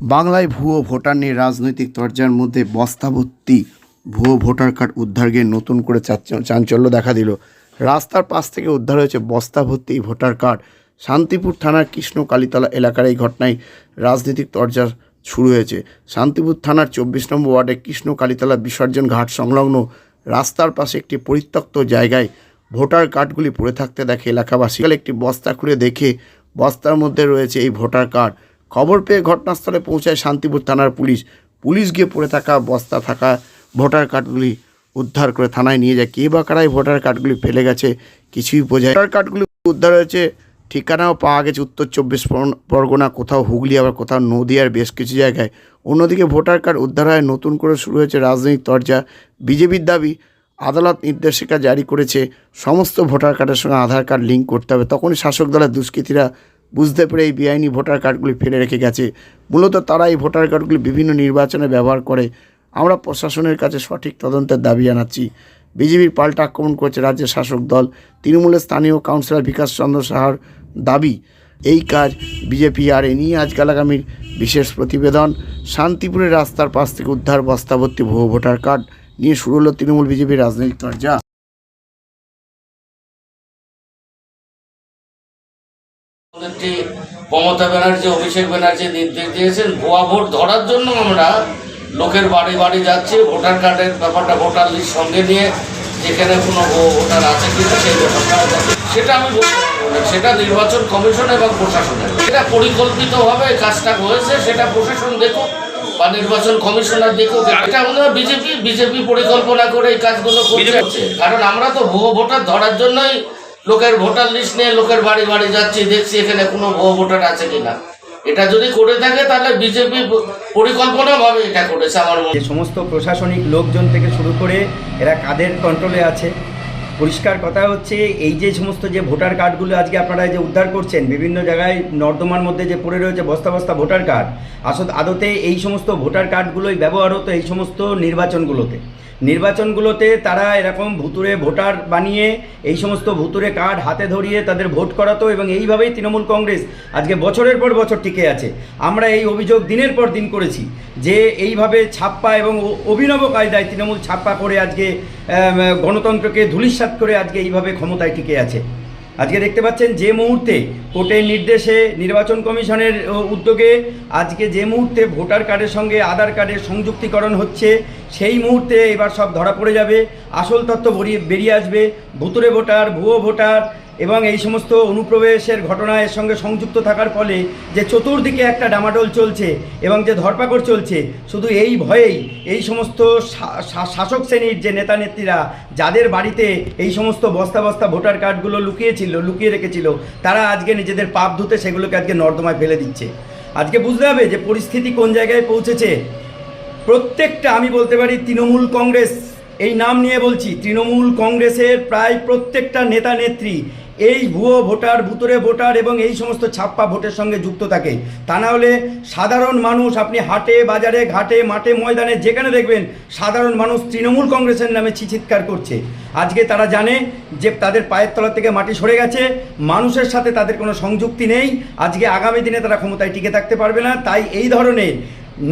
বাংলায় ভুয়ো ভোটার নিয়ে রাজনৈতিক তরজার মধ্যে বস্তাভর্তি ভুয়ো ভোটার কার্ড উদ্ধার গিয়ে নতুন করে চাঞ্চল্য দেখা দিল। রাস্তার পাশ থেকে উদ্ধার হয়েছে বস্তাভর্তি ভোটার কার্ড। শান্তিপুর থানার কৃষ্ণ কালীতলা এলাকার এই ঘটনায় রাজনৈতিক তরজা শুরু হয়েছে। শান্তিপুর থানার চব্বিশ নম্বর ওয়ার্ডে কৃষ্ণ কালীতলা বিসর্জন ঘাট সংলগ্ন রাস্তার পাশে একটি পরিত্যক্ত জায়গায় ভোটার কার্ডগুলি পড়ে থাকতে দেখে এলাকাবাসী। একটি বস্তা খুলে দেখে বস্তার মধ্যে রয়েছে এই ভোটার কার্ড। খবর পেয়ে ঘটনাস্থলে পৌঁছায় শান্তিপুর থানার পুলিশ। পুলিশ গিয়ে পড়ে থাকা বস্তা থাকা ভোটার কার্ডগুলি উদ্ধার করে থানায় নিয়ে যায়। কে বা কারাই ভোটার কার্ডগুলি ফেলে গেছে কিছুই বোঝায় ভোটার কার্ডগুলি উদ্ধার হয়েছে। ঠিকানাও পাওয়া গেছে উত্তর চব্বিশ পরগনা- কোথাও হুগলি, আবার কোথাও নদীয়ার বেশ কিছু জায়গায়। অন্যদিকে ভোটার কার্ড উদ্ধার হয় নতুন করে শুরু হয়েছে রাজনৈতিক তরজা। বিজেপির দাবি, আদালত নির্দেশিকা জারি করেছে। সমস্ত ভোটার কার্ডের সঙ্গে আধার কার্ড লিঙ্ক করতে হবে। তখনই শাসক দলের দুষ্কৃতীরা বুঝতে পেরে এই বেআইনি ভোটার কার্ডগুলি ফেলে রেখে গেছে। মূলত তারা এই ভোটার কার্ডগুলি বিভিন্ন নির্বাচনে ব্যবহার করে। আমরা প্রশাসনের কাছে সঠিক তদন্তের দাবি জানাচ্ছি। বিজেপির পাল্টা আক্রমণ করেছে রাজ্যের শাসক দল। তৃণমূলের স্থানীয় কাউন্সিলর বিকাশ চন্দ্র সাহার দাবি, এই কাজ বিজেপি আর এ নিয়ে আজকাল আগামীর বিশেষ প্রতিবেদন। শান্তিপুরের রাস্তার পাশ থেকে উদ্ধার বস্তাভর্তি ভুয়ো ভোটার কার্ড নিয়ে শুরু হলো তৃণমূল বিজেপির রাজনৈতিক চর্চা। নেত্রী মমতা ব্যানার্জি অভিষেক ব্যানার্জি নির্দেশ দিয়েছেন ভুয়া ভোট ধরার জন্য আমরা লোকের বাড়ি বাড়ি যাচ্ছি ভোটার কার্ডের ব্যাপারটা ভোটার লিস্ট সঙ্গে নিয়ে যেখানে কোনো ভোটার আছে কিনা সেই ব্যাপারটা সেটা আমি। সেটা নির্বাচন কমিশন এবং প্রশাসনের সেটা পরিকল্পিতভাবে কাজটা হয়েছে সেটা প্রশাসন দেখুক বা নির্বাচন কমিশনার দেখুক। এটা মনে হয় বিজেপি বিজেপি পরিকল্পনা করে এই কাজগুলো করছে। কারণ আমরা তো ভুয়ো ভোটার ধরার জন্যই লোকের ভোটার লিস্ট নিয়ে লোকের বাড়ি বাড়ি যাচ্ছি, দেখছি এখানে কোনো ভোটার আছে কিনা। এটা যদি করে থাকে, তাহলে বিজেপি পরিকল্পনাভাবে এটা করেছে আমার মনে সমস্ত প্রশাসনিক লোকজন থেকে শুরু করে এরা কাদের কন্ট্রোলে আছে? পরিষ্কার কথা হচ্ছে, এই যে সমস্ত যে ভোটার কার্ডগুলো আজকে আপনারা যে উদ্ধার করছেন, বিভিন্ন জায়গায় নর্দমার মধ্যে যে পড়ে রয়েছে বস্তা বস্তা ভোটার কার্ড আসলে আদতে এই সমস্ত ভোটার কার্ডগুলোই ব্যবহার হতো এই সমস্ত নির্বাচনগুলোতে। নির্বাচনগুলোতে তারা এরকম ভুতুরে ভোটার বানিয়ে এই সমস্ত ভুতুরে কার্ড হাতে ধরিয়ে তাদের ভোট করাতো এবং এইভাবেই তৃণমূল কংগ্রেস আজকে বছরের পর বছর টিকে আছে। আমরা এই অভিযোগ দিনের পর দিন করেছি যে এইভাবে ছাপ্পা এবং অভিনব কায়দায় তৃণমূল ছাপ্পা করে আজকে গণতন্ত্রকে ধুলিস্বাত করে আজকে এইভাবে ক্ষমতায় টিকে আছে। আজকে দেখতে পাচ্ছেন যে মুহূর্তে কোর্টের নির্দেশে নির্বাচন কমিশনের উদ্যোগে আজকে যে মুহূর্তে ভোটার কার্ডের সঙ্গে আধার কার্ডের সংযুক্তিকরণ হচ্ছে, সেই মুহূর্তে এবার সব ধরা পড়ে যাবে। আসল তথ্য বেরিয়ে আসবে। ভুতুরে ভোটার, ভুয়ো ভোটার এবং এই সমস্ত অনুপ্রবেশের ঘটনা এর সঙ্গে সংযুক্ত থাকার ফলে যে চতুর্দিকে একটা ডামাডোল চলছে এবং যে ধরপাকড় চলছে, শুধু এই ভয়েই এই সমস্ত শাসক শ্রেণির যে নেতা নেত্রীরা যাদের বাড়িতে এই সমস্ত বস্তা বস্তা ভোটার কার্ডগুলো লুকিয়েছিল, লুকিয়ে রেখেছিল, তারা আজকে নিজেদের পাপ ধুতে সেগুলোকে আজকে নর্দমায় ফেলে দিচ্ছে। আজকে বুঝতে হবে যে পরিস্থিতি কোন জায়গায় পৌঁছেছে। প্রত্যেকটা, আমি বলতে পারি, তৃণমূল কংগ্রেস, এই নাম নিয়ে বলছি, তৃণমূল কংগ্রেসের প্রায় প্রত্যেকটা নেতা নেত্রী এই ভুয়ো ভোটার, ভুতুরে ভোটার এবং এই সমস্ত ছাপ্পা ভোটের সঙ্গে যুক্ত থাকে। তা না হলে সাধারণ মানুষ, আপনি হাটে, বাজারে, ঘাটে, মাঠে, ময়দানে যেখানে দেখবেন, সাধারণ মানুষ তৃণমূল কংগ্রেসের নামে চিৎকার করছে। আজকে তারা জানে যে তাদের পায়ের তলা থেকে মাটি সরে গেছে, মানুষের সাথে তাদের কোনো সংযুক্তি নেই, আজকে আগামী দিনে তারা ক্ষমতায় টিকে থাকতে পারবে না, তাই এই ধরনের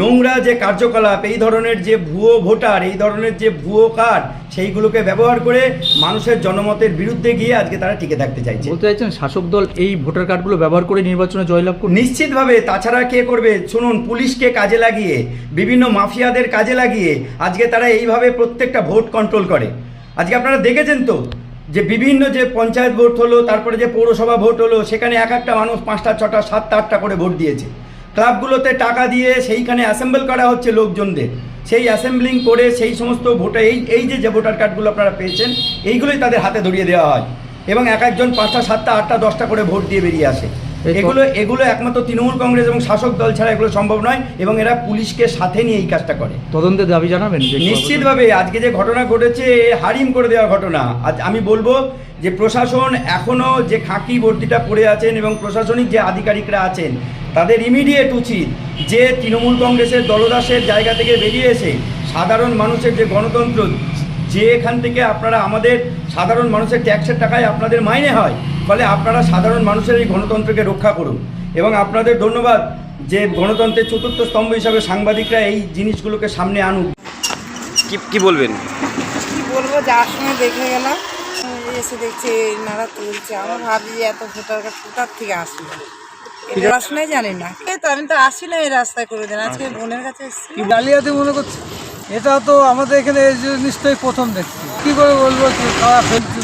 নোংরা যে কার্যকলাপ, এই ধরনের যে ভুয়ো ভোটার, এই ধরনের যে ভুয়ো কার্ড সেইগুলোকে ব্যবহার করে মানুষের জনমতের বিরুদ্ধে গিয়ে আজকে তারা টিকে থাকতে চাইছে। বলতে চাইছেন শাসক দল এই ভোটার কার্ডগুলো ব্যবহার করে নির্বাচনে জয়লাভ করবে? নিশ্চিতভাবে তাছাড়া কে করবে? শুনুন পুলিশকে কাজে লাগিয়ে বিভিন্ন মাফিয়াদের কাজে লাগিয়ে আজকে তারা এইভাবে প্রত্যেকটা ভোট কন্ট্রোল করে। আজকে আপনারা দেখেছেন তো যে বিভিন্ন যে পঞ্চায়েত ভোট হলো তারপরে যে পৌরসভা ভোট হলো সেখানে এক একটা মানুষ পাঁচটা ছটা সাতটা আটটা করে ভোট দিয়েছে। ক্লাবগুলোতে টাকা দিয়ে সেইখানে অ্যাসেম্বল করা হচ্ছে লোকজনদের। সেই অ্যাসেম্বলিং করে সেই সমস্ত ভোটে এই এই যে ভোটার কার্ডগুলো আপনারা পেয়েছেন, এইগুলোই তাদের হাতে ধরিয়ে দেওয়া হয়। এবং এক একজন পাঁচটা, সাতটা, আটটা, দশটা করে ভোট দিয়ে বেরিয়ে আসে। এগুলো এগুলো একমাত্র তৃণমূল কংগ্রেস এবং শাসক দল ছাড়া এগুলো সম্ভব নয় এবং এরা পুলিশকে সাথে নিয়ে এই কাজটা করে। তদন্তের দাবি জানাবেন নিশ্চিতভাবে আজকে যে ঘটনা ঘটেছে হারিম করে দেওয়ার ঘটনা আজ আমি বলব যে প্রশাসন এখনও যে খাঁকি ভর্তিটা পড়ে আছেন এবং প্রশাসনিক যে আধিকারিকরা আছেন তাদের ইমিডিয়েট উচিত যে তৃণমূল কংগ্রেসের দলদাসের জায়গা থেকে বেরিয়ে এসে সাধারণ মানুষের যে গণতন্ত্র যে এখান থেকে আপনারা আমাদের সাধারণ মানুষের ট্যাক্সের টাকায় আপনাদের মাইনে হয় ফলে আপনারা সাধারণ মানুষের এই গণতন্ত্রকে রক্ষা করুন। এবং আপনাদের ধন্যবাদ যে গণতন্ত্রের চতুর্থ স্তম্ভ হিসাবে সাংবাদিকরা এই জিনিসগুলোকে সামনে আনুক। কি কি বলবেন? কি বলব যার সময় দেখে গেলাম। এসে দেখছি নারা তুলছে। আমার ভাবি এত ভোটার কার্ড কোথার থেকে আসলো? পড়াশোনাই জানি না। এই তো আমি তো আসি না এই রাস্তায় করে দেন আজকে বোনের কাছে এসেছি। কি জালিয়াতি মনে করছে? এটা তো আমাদের এখানে এই জিনিসটাই প্রথম দেখছি। কি করে বলব কি খারাপ ফেলছে